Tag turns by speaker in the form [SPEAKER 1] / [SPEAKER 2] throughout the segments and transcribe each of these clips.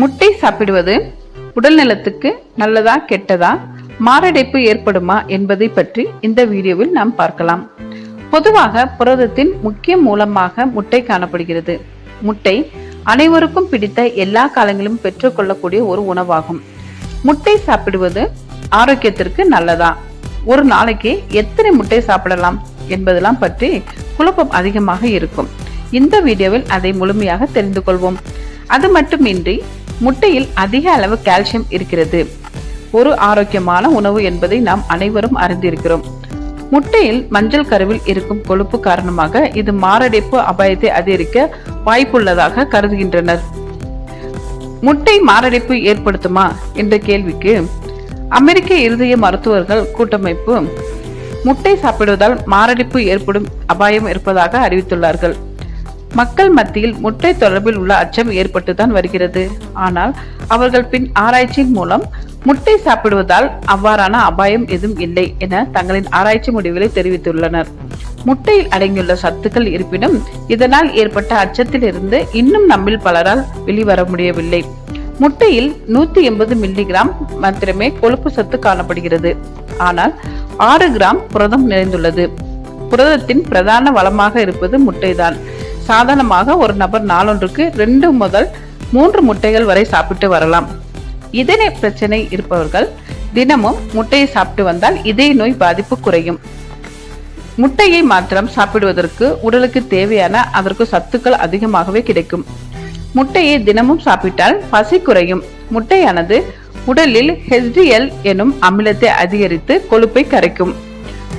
[SPEAKER 1] முட்டை சாப்பிடுவது உடல் நலத்துக்கு நல்லதா கெட்டதா மாரடைப்பு ஏற்படுமா என்பதை பற்றி இந்த வீடியோவில் நாம் பார்க்கலாம். பொதுவாக புரதத்தின் முக்கிய மூலமாக முட்டை காணப்படுகிறது. முட்டை அனைவருக்கும் பிடித்த எல்லா காலங்களிலும் பெற்றுக்கொள்ளக்கூடிய ஒரு உணவாகும். முட்டை சாப்பிடுவது ஆரோக்கியத்திற்கு நல்லதா? ஒரு நாளைக்கு எத்தனை முட்டை சாப்பிடலாம் என்பதெல்லாம் பற்றி குழப்பம் அதிகமாக இருக்கும். இந்த வீடியோவில் அதை முழுமையாக தெரிந்து கொள்வோம். அது மட்டுமின்றி முட்டையில் அதிக அளவு கால்சியம் இருக்கிறது. ஒரு ஆரோக்கியமான உணவு என்பதை நாம் அனைவரும் அறிந்திருக்கிறோம். முட்டையில் மஞ்சள் கருவில் இருக்கும் கொழுப்பு காரணமாக இது மாரடைப்பு அபாயத்தை அதிகரிக்க வாய்ப்புள்ளதாக கருதுகின்றனர். முட்டை மாரடைப்பு ஏற்படுத்துமா என்ற கேள்விக்கு அமெரிக்க இருதய மருத்துவர்கள் கூட்டமைப்பு முட்டை சாப்பிடுவதால் மாரடைப்பு ஏற்படும் அபாயம் இருப்பதாக அறிவித்துள்ளார்கள். மக்கள் மத்தியில் முட்டை தொடர்பில் உள்ள அச்சம் ஏற்பட்டுதான் வருகிறது. ஆனால் அவர்கள் பின் ஆராய்ச்சியின் மூலம் முட்டை சாப்பிடுவதால் அவ்வாறான அபாயம் எதுவும் இல்லை என தங்களின் ஆராய்ச்சி முடிவுகளை தெரிவித்துள்ளனர். முட்டையில் அடங்கியுள்ள சத்துக்கள் இருப்பினும் இதனால் ஏற்பட்ட அச்சத்திலிருந்து இன்னும் நம்மில் பலரால் வெளிவர முடியவில்லை. முட்டையில் நூத்தி எண்பது மில்லிகிராம் மாத்திரமே கொழுப்பு சத்து காணப்படுகிறது. ஆனால் ஆறு கிராம் புரதம் நிறைந்துள்ளது. புரதத்தின் பிரதான வளமாக இருப்பது முட்டைதான். சாதாரணமாக ஒரு நபர் நாளொன்றுக்கு ரெண்டு முதல் மூன்று முட்டைகள் வரை சாப்பிட்டு வரலாம். இதய பிரச்சனை இருப்பவர்கள் தினமும் முட்டையை சாப்பிட்டு வந்தால் இதய நோய் பாதிப்பு குறையும். முட்டையை மாத்திரம் சாப்பிடுவதற்கு உடலுக்கு தேவையான அதற்கு சத்துக்கள் அதிகமாகவே கிடைக்கும். முட்டையை தினமும் சாப்பிட்டால் பசி குறையும். முட்டையானது உடலில் ஹெச்டிஎல் எனும் அமிலத்தை அதிகரித்து கொழுப்பை கரைக்கும்.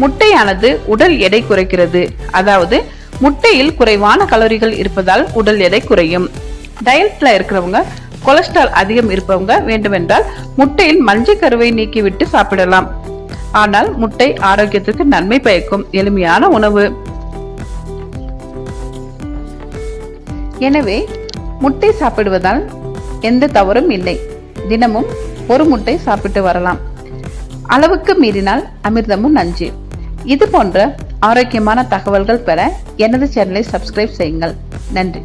[SPEAKER 1] முட்டையானது உடல் எடை குறைக்கிறது. அதாவது முட்டையில் குறைவான கலோரிகள் இருப்பதால் உடல் எடை குறையும். டயட்ல இருக்கிறவங்க கொலஸ்ட்ரால் அதிகம் இருப்பவங்க வேண்டுமென்றால் முட்டையில் மஞ்சள் கருவை நீக்கிவிட்டு சாப்பிடலாம். ஆனால் முட்டை ஆரோக்கியத்திற்கு நன்மை பயக்கும். எளிமையான உணவு. எனவே முட்டை சாப்பிடுவதால் எந்த தவறும் இல்லை. தினமும் ஒரு முட்டை சாப்பிட்டு வரலாம். அளவுக்கு மீறினால் அமிர்தமும் நஞ்சு. இது போன்ற ஆரோக்கியமான தகவல்கள் பெற எனது சேனலை சப்ஸ்கிரைப் செய்யுங்கள். நன்றி.